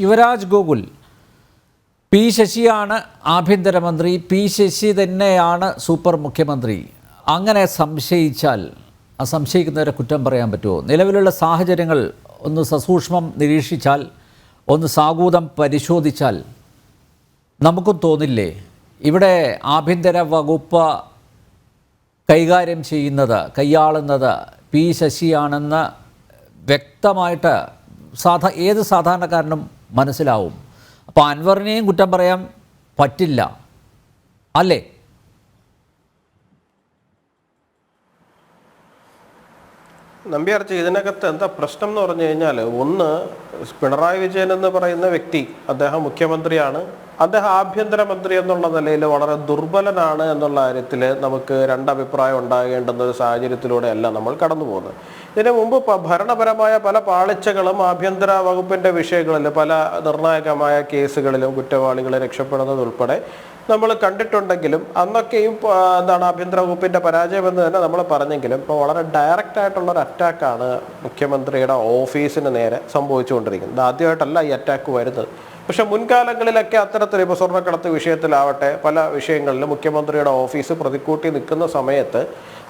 Yuvraj Gokul P ശശിയാണ് ആഭ്യന്തരമന്ത്രി P Sasi തന്നെയാണ് super മുഖ്യമന്ത്രി. അങ്ങനെ സംശയിച്ചാൽ ആ സംശയിക്കുന്നവരെ കുറ്റം പറയാൻ പറ്റുമോ? നിലവിലുള്ള സാഹചര്യങ്ങൾ ഒന്ന് സസൂക്ഷ്മം നിരീക്ഷിച്ചാൽ ഒന്ന് സാഗൂതം പരിശോധിച്ചാൽ നമുക്കും തോന്നില്ലേ? ഇവിടെ ആഭ്യന്തര വകുപ്പ് കൈകാര്യം ചെയ്യുന്നത് കൈയാളുന്നത് പി ശശിയാണെന്ന് വ്യക്തമായിട്ട് സാധാ ഏത് സാധാരണക്കാരനും മനസ്സിലാവും. അപ്പോൾ അൻവറിനെയും കുറ്റം പറയാൻ പറ്റില്ല. അല്ലേ? നമ്പ്യാർച്ച ഇതിനകത്ത് എന്താ പ്രശ്നം എന്ന് പറഞ്ഞു കഴിഞ്ഞാൽ ഒന്ന് പിണറായി വിജയൻ എന്ന് പറയുന്ന വ്യക്തി അദ്ദേഹം മുഖ്യമന്ത്രിയാണ്. അദ്ദേഹം ആഭ്യന്തരമന്ത്രി എന്നുള്ള നിലയിൽ വളരെ ദുർബലനാണ് എന്നുള്ള കാര്യത്തിൽ നമുക്ക് രണ്ടഭിപ്രായം ഉണ്ടാകേണ്ടുന്ന ഒരു സാഹചര്യത്തിലൂടെയല്ല നമ്മൾ കടന്നു പോകുന്നത് ഇതിനു മുമ്പ് ഭരണപരമായ പല പാളിച്ചകളും ആഭ്യന്തര വകുപ്പിന്റെ വിഷയങ്ങളിൽ പല നിർണായകമായ കേസുകളിലും കുറ്റവാളികളെ രക്ഷപ്പെടുന്നതുൾപ്പെടെ നമ്മൾ കണ്ടിട്ടുണ്ടെങ്കിലും അന്നൊക്കെയും എന്താണ് ആഭ്യന്തര വകുപ്പിന്റെ പരാജയമെന്ന് തന്നെ നമ്മൾ പറഞ്ഞെങ്കിലും ഇപ്പോൾ വളരെ ഡയറക്റ്റ് ആയിട്ടുള്ള ഒരു അറ്റാക്കാണ് മുഖ്യമന്ത്രിയുടെ ഓഫീസിന് നേരെ സംഭവിച്ചുകൊണ്ടിരിക്കുന്നത്. ആദ്യമായിട്ടല്ല ഈ അറ്റാക്ക് വരുന്നത്. പക്ഷെ മുൻകാലങ്ങളിലൊക്കെ അത്തരത്തിൽ ഇപ്പോൾ സ്വർണക്കടത്ത് വിഷയത്തിലാവട്ടെ പല വിഷയങ്ങളിലും മുഖ്യമന്ത്രിയുടെ ഓഫീസ് പ്രതിക്കൂട്ടി നിൽക്കുന്ന സമയത്ത്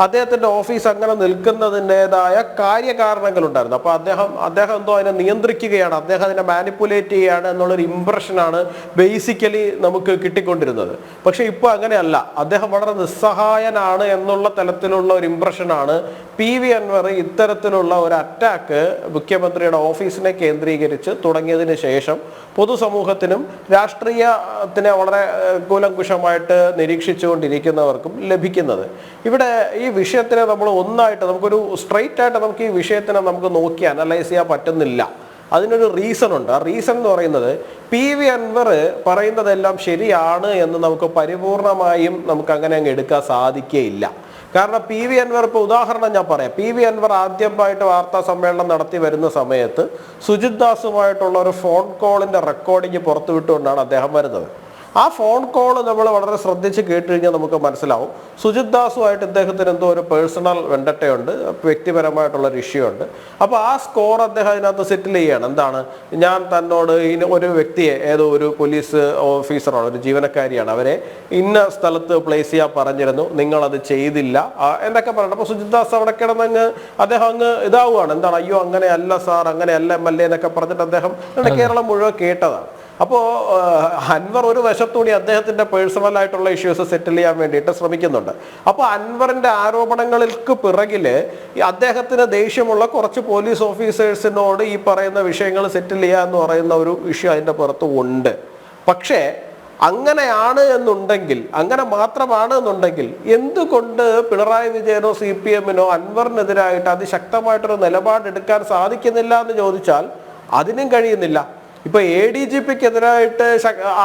അദ്ദേഹത്തിന്റെ ഓഫീസ് അങ്ങനെ നിൽക്കുന്നതിന്റെതായ കാര്യകാരണങ്ങളുണ്ടായിരുന്നു. അപ്പോൾ അദ്ദേഹം അദ്ദേഹം എന്തോ അതിനെ നിയന്ത്രിക്കുകയാണ്. അദ്ദേഹം അതിനെ മാനിപ്പുലേറ്റ് ചെയ്യുകയാണ് എന്നുള്ളൊരു ഇമ്പ്രഷനാണ് ബേസിക്കലി നമുക്ക് കിട്ടിക്കൊണ്ടിരുന്നത്. പക്ഷെ ഇപ്പോൾ അങ്ങനെയല്ല. അദ്ദേഹം വളരെ നിസ്സഹായനാണ് എന്നുള്ള തലത്തിലുള്ള ഒരു ഇമ്പ്രഷനാണ് പി വി അൻവർ ഇത്തരത്തിലുള്ള ഒരു അറ്റാക്ക് മുഖ്യമന്ത്രിയുടെ ഓഫീസിനെ കേന്ദ്രീകരിച്ച് തുടങ്ങിയതിന് ശേഷം പൊതുസമൂഹത്തിനും രാഷ്ട്രീയത്തിനെ വളരെ കൂലങ്കുശമായിട്ട് നിരീക്ഷിച്ചുകൊണ്ടിരിക്കുന്നവർക്കും ലഭിക്കുന്നത്. ഇവിടെ ഈ വിഷയത്തിനെ നമ്മൾ ഒന്നായിട്ട് നമുക്കൊരു സ്ട്രെയിറ്റ് ആയിട്ട് നമുക്ക് ഈ വിഷയത്തിനെ നമുക്ക് നോക്കി അനലൈസ് ചെയ്യാൻ പറ്റുന്നില്ല. അതിനൊരു റീസൺ ഉണ്ട്. ആ റീസൺ എന്ന് പറയുന്നത് പി വി അൻവർ പറയുന്നതെല്ലാം ശരിയാണ് എന്ന് നമുക്ക് പരിപൂർണമായും നമുക്ക് അങ്ങനെ അങ്ങ് എടുക്കാൻ സാധിക്കുകയില്ല കാരണം പി വി അൻവർ ഇപ്പോൾ ഉദാഹരണം ഞാൻ പറയാം. പി വി അൻവർ ആദ്യമായിട്ട് വാർത്താ സമ്മേളനം നടത്തി വരുന്ന സമയത്ത് സുജിത് ദാസുമായിട്ടുള്ള ഒരു ഫോൺ കോളിന്റെ റെക്കോർഡിങ് പുറത്തുവിട്ടുകൊണ്ടാണ് അദ്ദേഹം വരുന്നത്. ആ ഫോൺ കോൾ നമ്മൾ വളരെ ശ്രദ്ധിച്ച് കേട്ട് കഴിഞ്ഞാൽ നമുക്ക് മനസ്സിലാവും. സുജിത് ദാസുമായിട്ട് ഇദ്ദേഹത്തിന് എന്തോ ഒരു പേഴ്സണൽ വെണ്ടട്ടയുണ്ട്. വ്യക്തിപരമായിട്ടുള്ള ഒരു ഇഷ്യൂ ഉണ്ട്. അപ്പോൾ ആ സ്കോർ അദ്ദേഹം അതിനകത്ത് സെറ്റിൽ ചെയ്യണം. എന്താണ്? ഞാൻ തന്നോട് ഒരു വ്യക്തിയെ ഏതോ ഒരു പോലീസ് ഓഫീസറാണ് ഒരു ജീവനക്കാരിയാണ് അവരെ ഇന്ന സ്ഥലത്ത് പ്ലേസ് ചെയ്യാൻ പറഞ്ഞിരുന്നു. നിങ്ങളത് ചെയ്തില്ല. എന്നൊക്കെ പറയണം അപ്പോൾ സുജിത് ദാസ് അവിടെ കിടന്നങ്ങ് അദ്ദേഹം അങ്ങ് ഇതാവുകയാണ്. എന്താണ്? അയ്യോ അങ്ങനെയല്ല സാർ അങ്ങനെയല്ല എം എൽ എ എന്നൊക്കെ പറഞ്ഞിട്ട് അദ്ദേഹം കേരളം മുഴുവൻ കേട്ടതാണ്. അപ്പോൾ അൻവർ ഒരു വശത്തൂടി അദ്ദേഹത്തിന്റെ പേഴ്സണൽ ആയിട്ടുള്ള ഇഷ്യൂസ് സെറ്റിൽ ചെയ്യാൻ വേണ്ടിയിട്ട് ശ്രമിക്കുന്നുണ്ട്. അപ്പോൾ അൻവറിന്റെ ആരോപണങ്ങൾക്ക് പിറകിൽ അദ്ദേഹത്തിന് ദേഷ്യമുള്ള കുറച്ച് പോലീസ് ഓഫീസേഴ്സിനോട് ഈ പറയുന്ന വിഷയങ്ങൾ സെറ്റിൽ ചെയ്യുക എന്ന് പറയുന്ന ഒരു ഇഷ്യൂ അതിന്റെ പുറത്ത് ഉണ്ട്. പക്ഷേ അങ്ങനെയാണ് എന്നുണ്ടെങ്കിൽ അങ്ങനെ മാത്രമാണ് എന്നുണ്ടെങ്കിൽ എന്തുകൊണ്ട് പിണറായി വിജയനോ സി പി എമ്മിനോ അൻവറിനെതിരായിട്ട് അതിശക്തമായിട്ടൊരു നിലപാടെടുക്കാൻ സാധിക്കുന്നില്ല എന്ന് ചോദിച്ചാൽ അതിനും കഴിയുന്നില്ല. ഇപ്പൊ എ ഡി ജി പിക്ക് എതിരായിട്ട്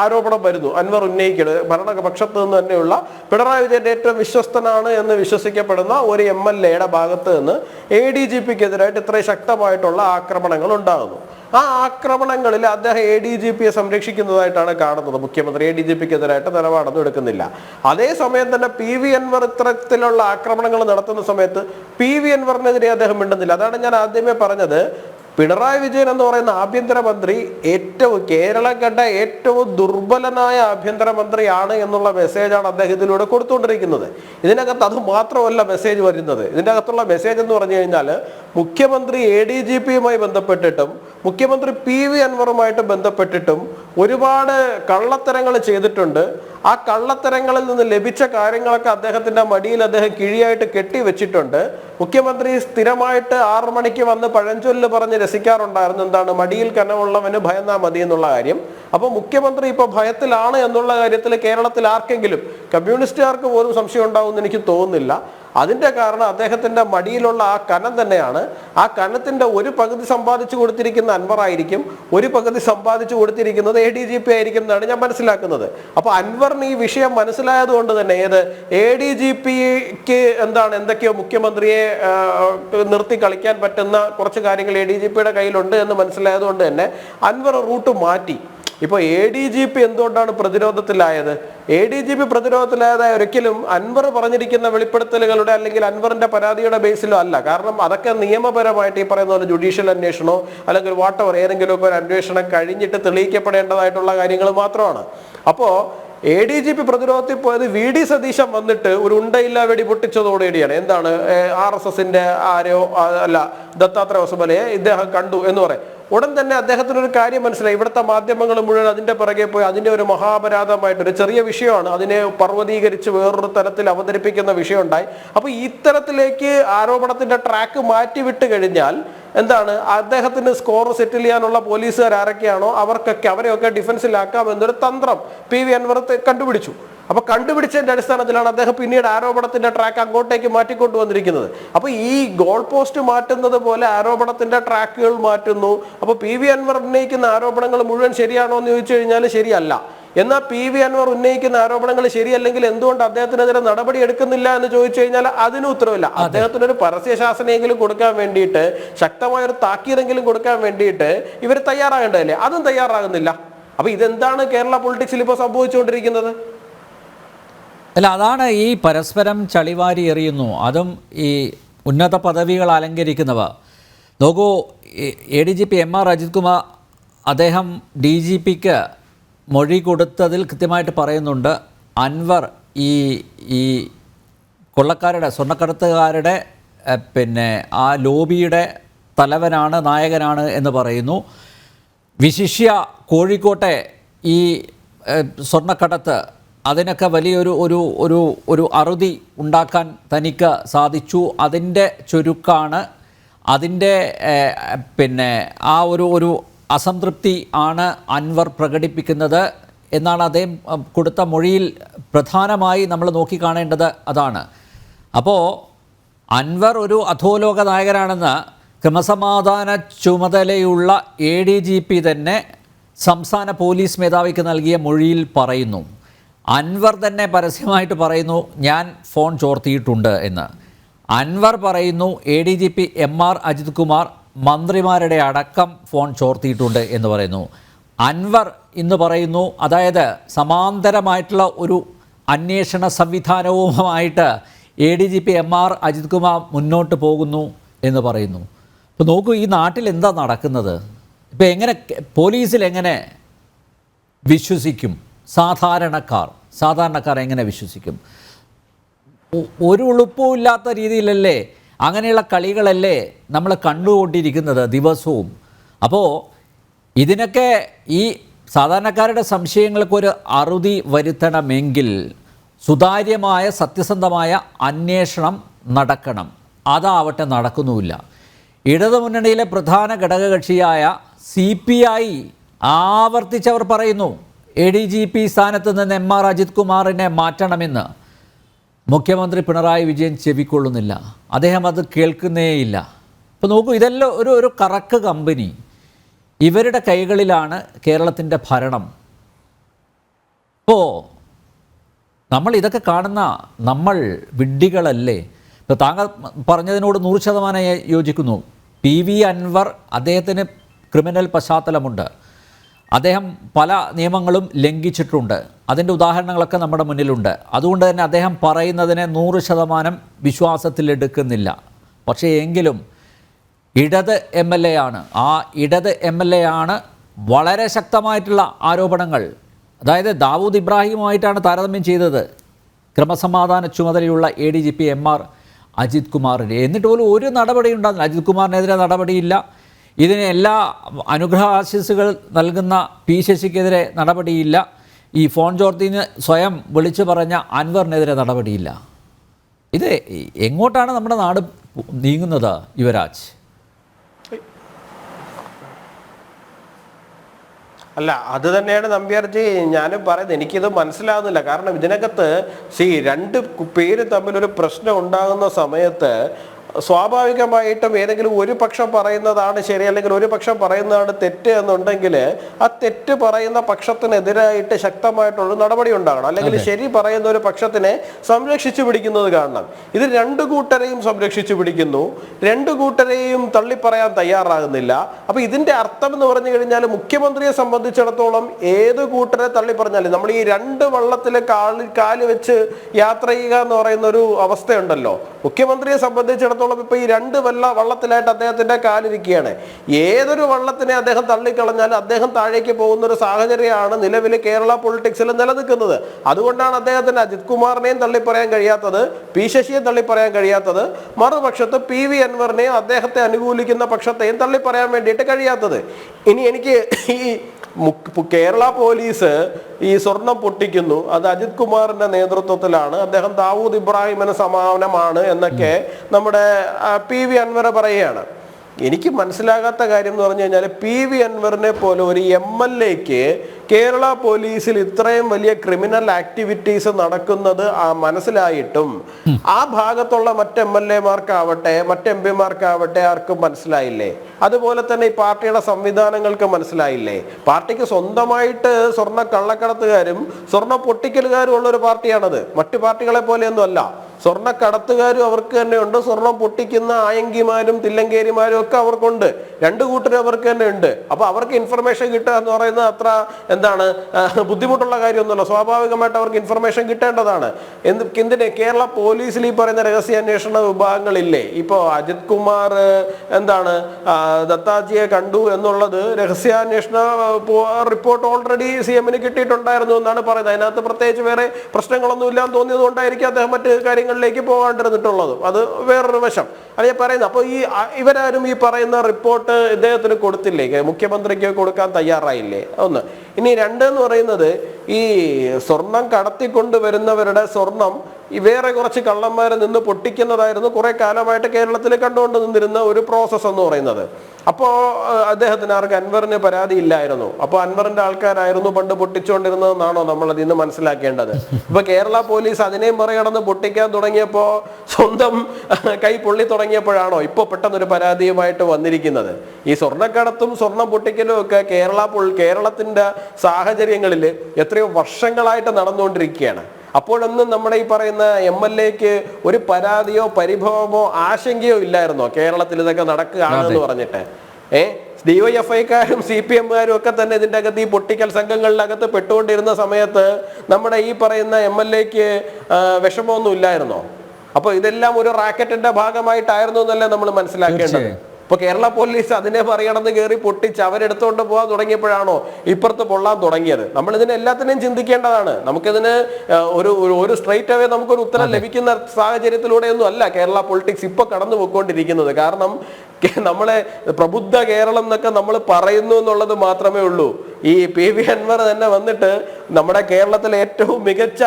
ആരോപണം വരുന്നു. അൻവർ ഉന്നയിക്കുന്നത് ഭരണപക്ഷത്ത് നിന്ന് തന്നെയുള്ള പിണറായി വിജയന്റെ ഏറ്റവും വിശ്വസ്തനാണ് എന്ന് വിശ്വസിക്കപ്പെടുന്ന ഒരു എം എൽ എയുടെ ഭാഗത്ത് നിന്ന് എ ഡി ജി പിക്ക് എതിരായിട്ട് ഇത്രയും ശക്തമായിട്ടുള്ള ആക്രമണങ്ങൾ ഉണ്ടാകുന്നു. ആ ആക്രമണങ്ങളിൽ അദ്ദേഹം എ ഡി ജി പിയെ സംരക്ഷിക്കുന്നതായിട്ടാണ് കാണുന്നത്. മുഖ്യമന്ത്രി എ ഡി ജി പിക്ക് എതിരായിട്ട് നിലപാടൊന്നും എടുക്കുന്നില്ല. അതേസമയം തന്നെ പി വി അൻവർ ഇത്തരത്തിലുള്ള ആക്രമണങ്ങൾ നടത്തുന്ന സമയത്ത് പി വി അൻവറിനെതിരെ അദ്ദേഹം മിണ്ടുന്നില്ല. അതാണ് ഞാൻ ആദ്യമേ പറഞ്ഞത്. പിണറായി വിജയൻ എന്ന് പറയുന്ന ആഭ്യന്തരമന്ത്രി ഏറ്റവും കേരളം കണ്ട ഏറ്റവും ദുർബലനായ ആഭ്യന്തരമന്ത്രിയാണ് എന്നുള്ള മെസ്സേജാണ് അദ്ദേഹം ഇതിലൂടെ കൊടുത്തുകൊണ്ടിരിക്കുന്നത്. ഇതിനകത്ത് അത് മാത്രമല്ല മെസ്സേജ് വരുന്നത്. ഇതിന്റെ അകത്തുള്ള മെസ്സേജ് എന്ന് പറഞ്ഞു കഴിഞ്ഞാൽ മുഖ്യമന്ത്രി എ ഡി ജി പിയുമായി ബന്ധപ്പെട്ടിട്ടും മുഖ്യമന്ത്രി പി വി അൻവറുമായിട്ട് ബന്ധപ്പെട്ടിട്ടും ഒരുപാട് കള്ളത്തരങ്ങൾ ചെയ്തിട്ടുണ്ട്. ആ കള്ളത്തരങ്ങളിൽ നിന്ന് ലഭിച്ച കാര്യങ്ങളൊക്കെ അദ്ദേഹത്തിന്റെ മടിയിൽ അദ്ദേഹം കിഴിയായിട്ട് കെട്ടിവെച്ചിട്ടുണ്ട് മുഖ്യമന്ത്രി സ്ഥിരമായിട്ട് ആറു മണിക്ക് വന്ന് പഴഞ്ചൊല്ല് പറഞ്ഞ് രസിക്കാറുണ്ടായിരുന്നു. എന്താണ് മടിയിൽ കനമുള്ളവന് ഭയന്നാ മതി എന്നുള്ള കാര്യം. അപ്പൊ മുഖ്യമന്ത്രി ഇപ്പൊ ഭയത്തിലാണ് എന്നുള്ള കാര്യത്തിൽ കേരളത്തിൽ ആർക്കെങ്കിലും കമ്മ്യൂണിസ്റ്റുകാർക്ക് പോലും സംശയം ഉണ്ടാവും എന്ന് എനിക്ക് തോന്നുന്നില്ല. അതിന്റെ കാരണം അദ്ദേഹത്തിന്റെ മടിയിലുള്ള ആ കനം തന്നെയാണ്. ആ കനത്തിന്റെ ഒരു പകുതി സമ്പാദിച്ചു കൊടുത്തിരിക്കുന്ന അൻവർ ആയിരിക്കും ഒരു പകുതി സമ്പാദിച്ചു കൊടുത്തിരിക്കുന്നത് എ ഡി ജി പി ആയിരിക്കും എന്നാണ് ഞാൻ മനസ്സിലാക്കുന്നത്. അപ്പോൾ അൻവറിന് ഈ വിഷയം മനസ്സിലായത് കൊണ്ട് തന്നെ ഏത്? എ ഡി ജി പിക്ക് എന്താണ് എന്തൊക്കെയോ മുഖ്യമന്ത്രിയെ നിർത്തി കളിക്കാൻ പറ്റുന്ന കുറച്ച് കാര്യങ്ങൾ എ ഡി ജി പിയുടെ കയ്യിലുണ്ട് എന്ന് മനസ്സിലായത് കൊണ്ട് തന്നെ അൻവർ റൂട്ട് മാറ്റി. ഇപ്പോൾ എ ഡി ജി പി എന്തുകൊണ്ടാണ് പ്രതിരോധത്തിലായത്? എ ഡി ജി പി പ്രതിരോധത്തിലായതായ ഒരിക്കലും അൻവർ പറഞ്ഞിരിക്കുന്ന വെളിപ്പെടുത്തലുകളുടെ അല്ലെങ്കിൽ അൻവറിന്റെ പരാതിയുടെ ബേസിലോ അല്ല. കാരണം അതൊക്കെ നിയമപരമായിട്ട് ഈ പറയുന്ന പോലെ ജുഡീഷ്യൽ അന്വേഷണമോ അല്ലെങ്കിൽ വാട്ടവർ ഏതെങ്കിലും ഒക്കെ ഒരു അന്വേഷണം കഴിഞ്ഞിട്ട് തെളിയിക്കപ്പെടേണ്ടതായിട്ടുള്ള കാര്യങ്ങൾ മാത്രമാണ്. അപ്പോ എ ഡി ജി പി പ്രതിരോധത്തിൽ പോയത് വി ഡി സതീശൻ വന്നിട്ട് ഒരു ഉണ്ടയില്ല വെടി പൊട്ടിച്ചതോടുകൂടിയാണ്. എന്താണ്? ആർ എസ് എസിന്റെ ആരോ അല്ല ദത്താത്രേയ വസുമലയെ ഇദ്ദേഹം കണ്ടു എന്ന് പറയും. ഉടൻ തന്നെ അദ്ദേഹത്തിനൊരു കാര്യം മനസ്സിലായി. ഇവിടുത്തെ മാധ്യമങ്ങൾ മുഴുവൻ അതിന്റെ പുറകെ പോയി അതിന്റെ ഒരു മഹാപരാധമായിട്ട് ഒരു ചെറിയ വിഷയമാണ്. അതിനെ പർവതീകരിച്ച് വേറൊരു തരത്തിൽ അവതരിപ്പിക്കുന്ന വിഷയം ഉണ്ടായി അപ്പൊ ഇത്തരത്തിലേക്ക് ആരോപണത്തിന്റെ ട്രാക്ക് മാറ്റിവിട്ട് കഴിഞ്ഞാൽ എന്താണ്? അദ്ദേഹത്തിന് സ്കോർ സെറ്റിൽ ചെയ്യാനുള്ള പോലീസുകാർ ആരൊക്കെയാണോ അവർക്കൊക്കെ അവരെയൊക്കെ ഡിഫൻസിലാക്കാം എന്നൊരു തന്ത്രം പി വി അൻവർ കണ്ടുപിടിച്ചു. അപ്പൊ കണ്ടുപിടിച്ചതിന്റെ അടിസ്ഥാനത്തിലാണ് അദ്ദേഹം പിന്നീട് ആരോപണത്തിന്റെ ട്രാക്ക് അങ്ങോട്ടേക്ക് മാറ്റിക്കൊണ്ടു വന്നിരിക്കുന്നത്. അപ്പൊ ഈ ഗോൾ പോസ്റ്റ് മാറ്റുന്നത് പോലെ ആരോപണത്തിന്റെ ട്രാക്കുകൾ മാറ്റുന്നു. അപ്പൊ പി വി അൻവർ ഉന്നയിക്കുന്ന ആരോപണങ്ങൾ മുഴുവൻ ശരിയാണോ എന്ന് ചോദിച്ചു കഴിഞ്ഞാൽ ശരിയല്ല. എന്നാൽ പി വി അൻവർ ഉന്നയിക്കുന്ന ആരോപണങ്ങൾ ശരിയല്ലെങ്കിൽ എന്തുകൊണ്ട് അദ്ദേഹത്തിനെതിരെ നടപടി എടുക്കുന്നില്ല എന്ന് ചോദിച്ചു കഴിഞ്ഞാൽ അതിന് ഉത്തരവില്ല. അദ്ദേഹത്തിന് ഒരു പരസ്യ ശാസനയെങ്കിലും കൊടുക്കാൻ വേണ്ടിയിട്ട് ശക്തമായ ഒരു താക്കീതെങ്കിലും കൊടുക്കാൻ വേണ്ടിയിട്ട് ഇവർ തയ്യാറാകേണ്ടതല്ലേ? അതും തയ്യാറാകുന്നില്ല. അപ്പൊ ഇതെന്താണ് കേരള പൊളിറ്റിക്സിൽ ഇപ്പോൾ സംഭവിച്ചുകൊണ്ടിരിക്കുന്നത്? അല്ല അതാണ് ഈ പരസ്പരം ചളിവാരി എറിയുന്നു. അതും ഈ ഉന്നത പദവികൾ അലങ്കരിക്കുന്നവ. നോക്കൂ A D G P M R Ajith Kumar അദ്ദേഹം ഡി ജി പിക്ക് മൊഴി കൊടുത്തതിൽ കൃത്യമായിട്ട് പറയുന്നുണ്ട്. അൻവർ ഈ ഈ കൊള്ളക്കാരുടെ സ്വർണക്കടത്തുകാരുടെ പിന്നെ ആ ലോബിയുടെ തലവനാണ് നായകനാണ് എന്ന് പറയുന്നു. വിശിഷ്യ കോഴിക്കോട്ടെ ഈ സ്വർണക്കടത്ത് അതിനൊക്കെ വലിയൊരു ഒരു ഒരു ഒരു അറുതി ഉണ്ടാക്കാൻ തനിക്ക് സാധിച്ചു. അതിന്റെ ചുരുക്കാണ് അതിന്റെ പിന്നെ ആ ഒരു ഒരു അസംതൃപ്തി ആണ് അൻവർ പ്രകടിപ്പിക്കുന്നത് എന്നാണ് അദ്ദേഹം കൊടുത്ത മൊഴിയിൽ പ്രധാനമായി നമ്മൾ നോക്കിക്കാണേണ്ടത് അതാണ്. അപ്പോൾ അൻവർ ഒരു അധോലോക നായകനാണെന്ന് ക്രമസമാധാന ചുമതലയുള്ള എ ഡി ജി പി തന്നെ സംസ്ഥാന പോലീസ് മേധാവിക്ക് നൽകിയ മൊഴിയിൽ പറയുന്നു. അൻവർ തന്നെ പരസ്യമായിട്ട് പറയുന്നു ഞാൻ ഫോൺ ചോർത്തിയിട്ടുണ്ട് എന്ന്. അൻവർ പറയുന്നു A D G P M R Ajith Kumar മന്ത്രിമാരുടെ അടക്കം ഫോൺ ചോർത്തിയിട്ടുണ്ട് എന്ന് പറയുന്നു. അൻവർ ഇന്ന് പറയുന്നു അതായത് സമാന്തരമായിട്ടുള്ള ഒരു അന്വേഷണ സംവിധാനവുമായിട്ട് A D G P M R Ajith Kumar മുന്നോട്ട് പോകുന്നു എന്ന് പറയുന്നു. ഇപ്പോൾ നോക്കൂ ഈ നാട്ടിൽ എന്താ നടക്കുന്നത്? ഇപ്പോൾ എങ്ങനെ പോലീസിൽ എങ്ങനെ വിശ്വസിക്കും? സാധാരണക്കാർ സാധാരണക്കാർ എങ്ങനെ വിശ്വസിക്കും? ഒരു ഉളുപ്പുമില്ലാത്ത രീതിയിലല്ലേ അങ്ങനെയുള്ള കളികളല്ലേ നമ്മൾ കണ്ടുകൊണ്ടിരിക്കുന്നത് ദിവസവും. അപ്പോൾ ഇതിനൊക്കെ ഈ സാധാരണക്കാരുടെ സംശയങ്ങൾക്കൊരു അറുതി വരുത്തണമെങ്കിൽ സുതാര്യമായ സത്യസന്ധമായ അന്വേഷണം നടക്കണം. അതാവട്ടെ നടക്കുന്നുമില്ല. ഇടതുമുന്നണിയിലെ പ്രധാന ഘടകകക്ഷിയായ സി പി ഐ ആവർത്തിച്ചവർ പറയുന്നു എ ഡി ജി പി സ്ഥാനത്ത് നിന്ന് എം ആർ അജിത് കുമാറിനെ മാറ്റണമെന്ന്. മുഖ്യമന്ത്രി പിണറായി വിജയൻ ചെവിക്കൊള്ളുന്നില്ല. അദ്ദേഹം അത് കേൾക്കുന്നേയില്ല. അപ്പോൾ നോക്കൂ ഇതെല്ലാം ഒരു ഒരു കറക്ക് കമ്പനി. ഇവരുടെ കൈകളിലാണ് കേരളത്തിന്റെ ഭരണം. ഇപ്പോൾ നമ്മൾ ഇതൊക്കെ കാണുന്ന നമ്മൾ വിഡ്ഢികളല്ലേ? ഇപ്പോൾ താങ്കൾ പറഞ്ഞതിനോട് നൂറ് ശതമാനം യോജിക്കുന്നു. പി വി അൻവർ അദ്ദേഹത്തിന് ക്രിമിനൽ പശ്ചാത്തലമുണ്ട്. അദ്ദേഹം പല നിയമങ്ങളും ലംഘിച്ചിട്ടുണ്ട്. അതിന്റെ ഉദാഹരണങ്ങളൊക്കെ നമ്മുടെ മുന്നിലുണ്ട്. അതുകൊണ്ട് തന്നെ അദ്ദേഹം പറയുന്നതിനെ നൂറ് ശതമാനം വിശ്വാസത്തിലെടുക്കുന്നില്ല പക്ഷേ എങ്കിലും ഇടത് എം എൽ എ ആണ്. ആ ഇടത് എം എൽ എ ആണ് വളരെ ശക്തമായിട്ടുള്ള ആരോപണങ്ങൾ. അതായത് ദാവൂദ് ഇബ്രാഹിമുമായിട്ടാണ് താരതമ്യം ചെയ്തത്. ക്രമസമാധാന ചുമതലയുള്ള A D G P M R Ajith കുമാറിന്റെ. എന്നിട്ട് പോലും ഒരു നടപടി ഉണ്ടാകുന്നില്ല അജിത് കുമാറിനെതിരെ നടപടിയില്ല. ഇതിന് എല്ലാ അനുഗ്രഹാശിസുകൾ നൽകുന്ന പി ശശിക്കെതിരെ നടപടിയില്ല. ഈ ഫോൺ ചോർത്തിന് സ്വയം വിളിച്ചു പറഞ്ഞ അൻവറിനെതിരെ നടപടിയില്ല. ഇത് എങ്ങോട്ടാണ് നമ്മുടെ നാട് നീങ്ങുന്നത് യുവരാജ്? അല്ല അത് തന്നെയാണ് നമ്പ്യാർജി ഞാനും പറയുന്നത്. എനിക്കിത് മനസ്സിലാകുന്നില്ല കാരണം ഇതിനകത്ത് സി രണ്ട് പേര് തമ്മിൽ ഒരു പ്രശ്നം ഉണ്ടാകുന്ന സമയത്ത് സ്വാഭാവികമായിട്ടും ഏതെങ്കിലും ഒരു പക്ഷം പറയുന്നതാണ് ശരി അല്ലെങ്കിൽ ഒരു പക്ഷം പറയുന്നതാണ് തെറ്റ് എന്നുണ്ടെങ്കിൽ ആ തെറ്റ് പറയുന്ന പക്ഷത്തിനെതിരായിട്ട് ശക്തമായിട്ടുള്ള നടപടി ഉണ്ടാകണം. അല്ലെങ്കിൽ ശരി പറയുന്ന ഒരു പക്ഷത്തിനെ സംരക്ഷിച്ചു പിടിക്കുന്നത് കാണണം. ഇത് രണ്ടു കൂട്ടരെയും സംരക്ഷിച്ചു പിടിക്കുന്നു. രണ്ടു കൂട്ടരെയും തള്ളിപ്പറയാൻ തയ്യാറാകുന്നില്ല. അപ്പൊ ഇതിന്റെ അർത്ഥം എന്ന് പറഞ്ഞു കഴിഞ്ഞാൽ മുഖ്യമന്ത്രിയെ സംബന്ധിച്ചിടത്തോളം ഏത് കൂട്ടരെ തള്ളി പറഞ്ഞാലും നമ്മൾ ഈ രണ്ട് വള്ളത്തിലെ കാലിൽ കാൽ വെച്ച് യാത്ര ചെയ്യുക എന്ന് പറയുന്ന ഒരു അവസ്ഥയുണ്ടല്ലോ. മുഖ്യമന്ത്രിയെ സംബന്ധിച്ചിടത്തോളം ഇപ്പൊ ഈ രണ്ട് വല്ല വള്ളത്തിലായിട്ട് അദ്ദേഹത്തിന്റെ കാലിരിക്കുകയാണ്. ഏതൊരു വള്ളത്തിനെ അദ്ദേഹം തള്ളിക്കളഞ്ഞാലും അദ്ദേഹം താഴേക്ക് പോകുന്ന ഒരു സാഹചര്യമാണ് നിലവിൽ കേരള പൊളിറ്റിക്സിൽ നിലനിൽക്കുന്നത്. അതുകൊണ്ടാണ് അദ്ദേഹത്തിന് അജിത് കുമാറിനെയും തള്ളിപ്പറയാൻ കഴിയാത്തത് പി ശശിയെ തള്ളിപ്പറയാൻ കഴിയാത്തത് മറുപക്ഷത്ത് പി വി അൻവറിനെയും അദ്ദേഹത്തെ അനുകൂലിക്കുന്ന പക്ഷത്തെയും തള്ളിപ്പറയാൻ വേണ്ടിയിട്ട് കഴിയാത്തത്. ഇനി എനിക്ക് ഈ കേരള പോലീസ് ഈ സ്വർണം പൊട്ടിക്കുന്നു. അത് അജിത് കുമാറിന്റെ നേതൃത്വത്തിലാണ്. അദ്ദേഹം ദാവൂദ് ഇബ്രാഹിമിന് സമാനമാണ് എന്നൊക്കെ നമ്മുടെ പി വി അൻവർ പറയുകയാണ്. എനിക്ക് മനസ്സിലാകാത്ത കാര്യം എന്ന് പറഞ്ഞു കഴിഞ്ഞാൽ പി വി അൻവറിനെ പോലെ ഒരു എം എൽ എക്ക് കേരള പോലീസിൽ ഇത്രയും വലിയ ക്രിമിനൽ ആക്ടിവിറ്റീസ് നടക്കുന്നത് ആ മനസ്സിലായിട്ടും ആ ഭാഗത്തുള്ള മറ്റ് എം എൽ എമാർക്കാവട്ടെ മറ്റ് എം പിമാർക്കാവട്ടെ ആർക്കും മനസ്സിലായില്ലേ? അതുപോലെ തന്നെ ഈ പാർട്ടിയുടെ സംവിധാനങ്ങൾക്ക് മനസ്സിലായില്ലേ? പാർട്ടിക്ക് സ്വന്തമായിട്ട് സ്വർണ കള്ളക്കടത്തുകാരും സ്വർണ പൊട്ടിക്കലുകാരും ഉള്ള ഒരു പാർട്ടിയാണത്. മറ്റു പാർട്ടികളെ പോലെയൊന്നും അല്ല സ്വർണ കടത്തുകാരും അവർക്ക് തന്നെ ഉണ്ട് സ്വർണം പൊട്ടിക്കുന്ന ആയങ്കിമാരും തില്ലങ്കേരിമാരും ഒക്കെ അവർക്കുണ്ട്. രണ്ടു കൂട്ടരും അവർക്ക് തന്നെ ഉണ്ട് അപ്പൊ അവർക്ക് ഇൻഫർമേഷൻ കിട്ടുക എന്ന് പറയുന്നത് അത്ര എന്താണ് ബുദ്ധിമുട്ടുള്ള കാര്യമൊന്നുമല്ല. സ്വാഭാവികമായിട്ട് അവർക്ക് ഇൻഫർമേഷൻ കിട്ടേണ്ടതാണ്. എന്ത് എന്തിന്? കേരള പോലീസിൽ ഈ പറയുന്ന രഹസ്യ രഹസ്യാന്വേഷണ വിഭാഗങ്ങളില്ലേ? ഇപ്പോ അജിത് കുമാർ എന്താണ് ദത്താജിയെ കണ്ടു എന്നുള്ളത് രഹസ്യാന്വേഷണ റിപ്പോർട്ട് ഓൾറെഡി സി എമ്മിന് കിട്ടിയിട്ടുണ്ടായിരുന്നു എന്നാണ് പറയുന്നത്. അതിനകത്ത് പ്രത്യേകിച്ച് വേറെ പ്രശ്നങ്ങളൊന്നും ഇല്ലാന്ന് തോന്നിയത് കൊണ്ടായിരിക്കും അദ്ദേഹം മറ്റ് കാര്യങ്ങളിലേക്ക് പോകാണ്ടിരുന്നിട്ടുള്ളത്. അത് വേറൊരു വശം. അത് ഞാൻ പറയുന്നത് അപ്പോൾ ഈ ഇവരാരും ഈ പറയുന്ന റിപ്പോർട്ട് ഇദ്ദേഹത്തിന് കൊടുത്തില്ലേ? മുഖ്യമന്ത്രിക്ക് കൊടുക്കാൻ തയ്യാറായില്ലേ? ഒന്ന്. ഇനി രണ്ട് എന്ന് പറയുന്നത് ഈ സ്വർണം കടത്തിക്കൊണ്ട് വരുന്നവരുടെ സ്വർണം വേറെ കുറച്ച് കള്ളന്മാർ നിന്ന് പൊട്ടിക്കുന്നതായിരുന്നു കുറെ കാലമായിട്ട് കേരളത്തിൽ കണ്ടുകൊണ്ട് നിന്നിരുന്ന ഒരു പ്രോസസ്സ് എന്ന് പറയുന്നത്. അപ്പോ അദ്ദേഹത്തിന് ആർക്ക് അൻവറിന് പരാതി ഇല്ലായിരുന്നു. അപ്പോൾ അൻവറിന്റെ ആൾക്കാരായിരുന്നു പണ്ട് പൊട്ടിച്ചുകൊണ്ടിരുന്നതെന്നാണോ നമ്മൾ അതിൽ നിന്ന് മനസ്സിലാക്കേണ്ടത്. ഇപ്പൊ കേരള പോലീസ് അതിനെയും മറികടന്ന് പൊട്ടിക്കാൻ തുടങ്ങിയപ്പോ സ്വന്തം കൈ പൊള്ളി തുടങ്ങിയപ്പോഴാണോ ഇപ്പൊ പെട്ടെന്നൊരു പരാതിയുമായിട്ട് വന്നിരിക്കുന്നത്. ഈ സ്വർണക്കടത്തും സ്വർണം പൊട്ടിക്കലും ഒക്കെ കേരള കേരളത്തിന്റെ സാഹചര്യങ്ങളിൽ എത്രയോ വർഷങ്ങളായിട്ട് നടന്നുകൊണ്ടിരിക്കുകയാണ്. അപ്പോഴൊന്നും നമ്മുടെ ഈ പറയുന്ന എം എൽ എക്ക് ഒരു പരാതിയോ പരിഭവമോ ആശങ്കയോ ഇല്ലായിരുന്നോ? കേരളത്തിൽ ഇതൊക്കെ നടക്കുകയാണെന്ന് പറഞ്ഞിട്ട്. ഏ? ഡിവൈഎഫ്ഐക്കാരും സി പി എമ്മുകാരും ഒക്കെ തന്നെ ഇതിന്റെ അകത്ത് ഈ പൊട്ടിക്കൽ സംഘങ്ങളിലകത്ത് പെട്ടുകൊണ്ടിരുന്ന സമയത്ത് നമ്മുടെ ഈ പറയുന്ന എം എൽ എക്ക് വിഷമമൊന്നും ഇല്ലായിരുന്നോ? അപ്പൊ ഇതെല്ലാം ഒരു റാക്കറ്റിന്റെ ഭാഗമായിട്ടായിരുന്നു എന്നല്ലേ നമ്മൾ മനസ്സിലാക്കേണ്ടത്. ഇപ്പൊ കേരള പോലീസ് അതിനെ പറയണമെന്ന് കയറി പൊട്ടിച്ച് അവരെടുത്തോണ്ട് പോകാൻ തുടങ്ങിയപ്പോഴാണോ ഇപ്പുറത്ത് പൊള്ളാൻ തുടങ്ങിയത്? നമ്മൾ ഇതിനെ എല്ലാത്തിനെയും ചിന്തിക്കേണ്ടതാണ്. നമുക്കിതിന് ഒരു- ഒരു സ്ട്രൈറ്റ് അവേ നമുക്കൊരു ഉത്തരം ലഭിക്കുന്ന സാഹചര്യത്തിലൂടെയൊന്നും അല്ല കേരള പൊളിറ്റിക്സ് ഇപ്പൊ കടന്നു പോയിക്കൊണ്ടിരിക്കുന്നത്. കാരണം നമ്മളെ പ്രബുദ്ധ കേരളം എന്നൊക്കെ നമ്മൾ പറയുന്നു എന്നുള്ളത് മാത്രമേ ഉള്ളൂ. ഈ പി വി അൻവർ തന്നെ വന്നിട്ട് നമ്മുടെ കേരളത്തിലെ ഏറ്റവും മികച്ച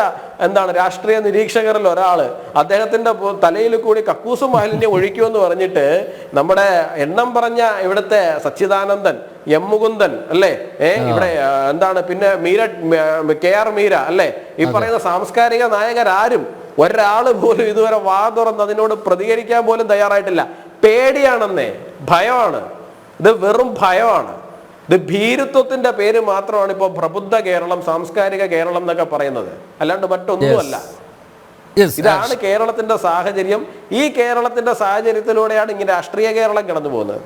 എന്താണ് രാഷ്ട്രീയ നിരീക്ഷകരിൽ ഒരാൾ അദ്ദേഹത്തിന്റെ തലയിൽ കൂടി കക്കൂസ് മാലിന്യം ഒഴിക്കുമെന്ന് പറഞ്ഞിട്ട് നമ്മുടെ എണ്ണം പറഞ്ഞ ഇവിടുത്തെ സച്ചിദാനന്ദൻ എം മുകുന്ദൻ അല്ലേ? ഏ ഇവിടെ എന്താണ് പിന്നെ മീര കെ ആർ മീര അല്ലേ? ഈ പറയുന്ന സാംസ്കാരിക നായകരാരും ഒരാൾ പോലും ഇതുവരെ വാ തുറന്ന് അതിനോട് പ്രതികരിക്കാൻ പോലും തയ്യാറായിട്ടില്ല. പേടിയാണെന്നേ ഭയമാണ്. ഇത് വെറും ഭയമാണ്. ഇത് ഭീരുത്വത്തിന്റെ പേര് മാത്രമാണ് ഇപ്പോൾ പ്രബുദ്ധ കേരളം സാംസ്കാരിക കേരളം എന്നൊക്കെ പറയുന്നത്. അല്ലാണ്ട് മറ്റൊന്നുമല്ല. ഇതാണ് കേരളത്തിന്റെ സാഹചര്യം. ഈ കേരളത്തിന്റെ സാഹചര്യത്തിലൂടെയാണ് ഇങ്ങനെ രാഷ്ട്രീയ കേരളം കടന്നു പോകുന്നത്